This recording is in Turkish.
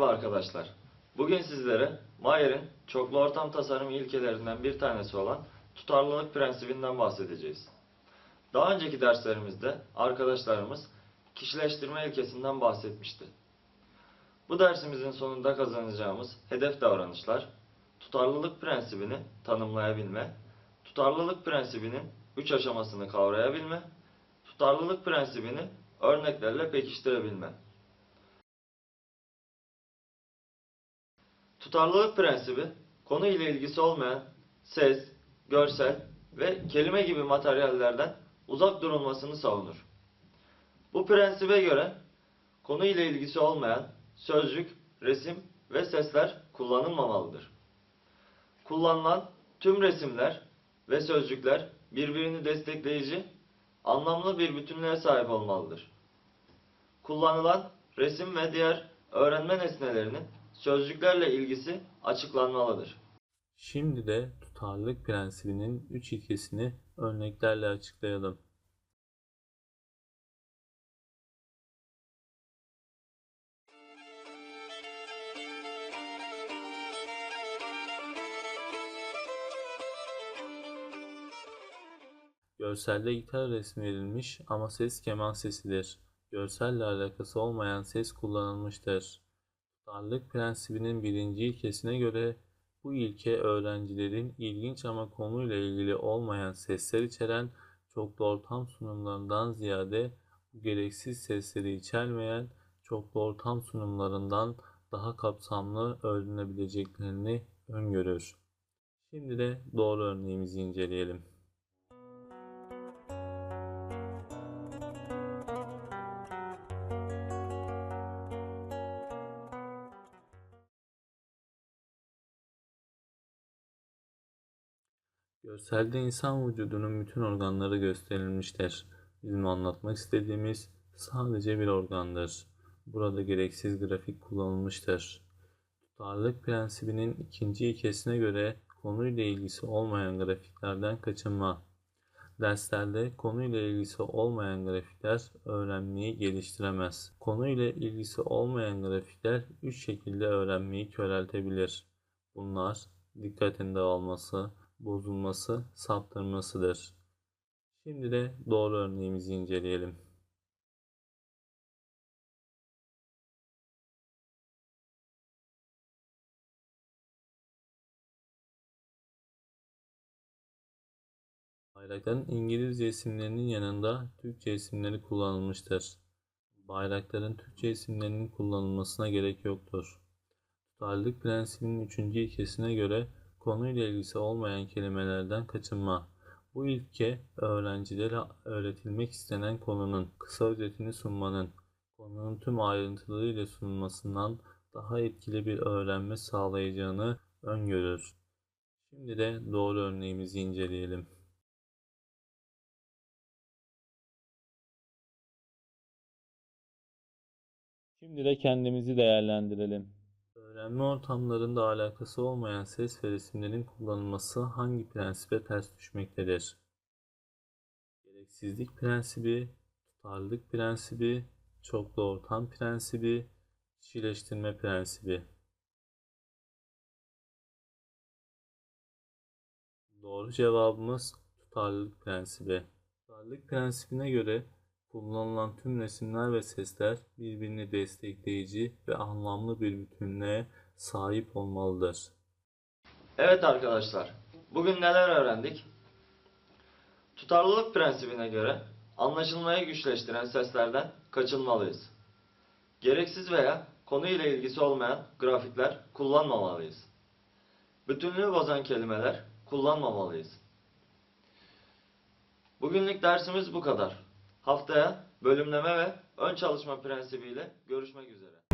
Merhaba arkadaşlar. Bugün sizlere Mayer'in çoklu ortam tasarım ilkelerinden bir tanesi olan tutarlılık prensibinden bahsedeceğiz. Daha önceki derslerimizde arkadaşlarımız kişileştirme ilkesinden bahsetmişti. Bu dersimizin sonunda kazanacağımız hedef davranışlar, tutarlılık prensibini tanımlayabilme, tutarlılık prensibinin üç aşamasını kavrayabilme, tutarlılık prensibini örneklerle pekiştirebilme. Tutarlılık prensibi, konu ile ilgisi olmayan ses, görsel ve kelime gibi materyallerden uzak durulmasını savunur. Bu prensibe göre konu ile ilgisi olmayan sözcük, resim ve sesler kullanılmamalıdır. Kullanılan tüm resimler ve sözcükler birbirini destekleyici, anlamlı bir bütünlüğe sahip olmalıdır. Kullanılan resim ve diğer öğrenme nesnelerinin sözcüklerle ilgisi açıklanmalıdır. Şimdi de tutarlılık prensibinin üç ilkesini örneklerle açıklayalım. Görselde gitar resmi verilmiş ama ses keman sesidir. Görselle alakası olmayan ses kullanılmıştır. Tutarlılık prensibinin birinci ilkesine göre bu ilke öğrencilerin ilginç ama konuyla ilgili olmayan sesler içeren çoklu ortam sunumlarından ziyade bu gereksiz sesleri içermeyen çoklu ortam sunumlarından daha kapsamlı öğrenebileceklerini öngörür. Şimdi de doğru örneğimizi inceleyelim. Görselde insan vücudunun bütün organları gösterilmiştir. Bizim anlatmak istediğimiz sadece bir organdır. Burada gereksiz grafik kullanılmıştır. Tutarlılık prensibinin ikinci ilkesine göre konuyla ilgisi olmayan grafiklerden kaçınma. Derslerde konuyla ilgisi olmayan grafikler öğrenmeyi geliştiremez. Konuyla ilgisi olmayan grafikler üç şekilde öğrenmeyi köreltebilir. Bunlar dikkatin dağılması, bozulması, saptırmasıdır. Şimdi de doğru örneğimizi inceleyelim. Bayrakların İngilizce isimlerinin yanında Türkçe isimleri kullanılmıştır. Bayrakların Türkçe isimlerinin kullanılmasına gerek yoktur. Tutarlılık prensibinin üçüncü ilkesine göre konuyla ilgisi olmayan kelimelerden kaçınma. Bu ilke öğrencilere öğretilmek istenen konunun kısa özetini sunmanın, konunun tüm ayrıntılarıyla sunulmasından daha etkili bir öğrenme sağlayacağını öngörür. Şimdi de doğru örneğimizi inceleyelim. Şimdi de kendimizi değerlendirelim. Öğrenme ortamlarında alakası olmayan ses ve resimlerin kullanılması hangi prensibe ters düşmektedir? Gereksizlik prensibi, tutarlılık prensibi, çoklu ortam prensibi, kişileştirme prensibi. Doğru cevabımız tutarlılık prensibi. Tutarlılık prensibine göre kullanılan tüm resimler ve sesler birbirini destekleyici ve anlamlı bir bütünlüğe sahip olmalıdır. Evet arkadaşlar, bugün neler öğrendik? Tutarlılık prensibine göre anlaşılmayı güçleştiren seslerden kaçınmalıyız. Gereksiz veya konuyla ilgisi olmayan grafikler kullanmamalıyız. Bütünlüğü bozan kelimeler kullanmamalıyız. Bugünlük dersimiz bu kadar. Haftaya bölümleme ve ön çalışma prensibiyle görüşmek üzere.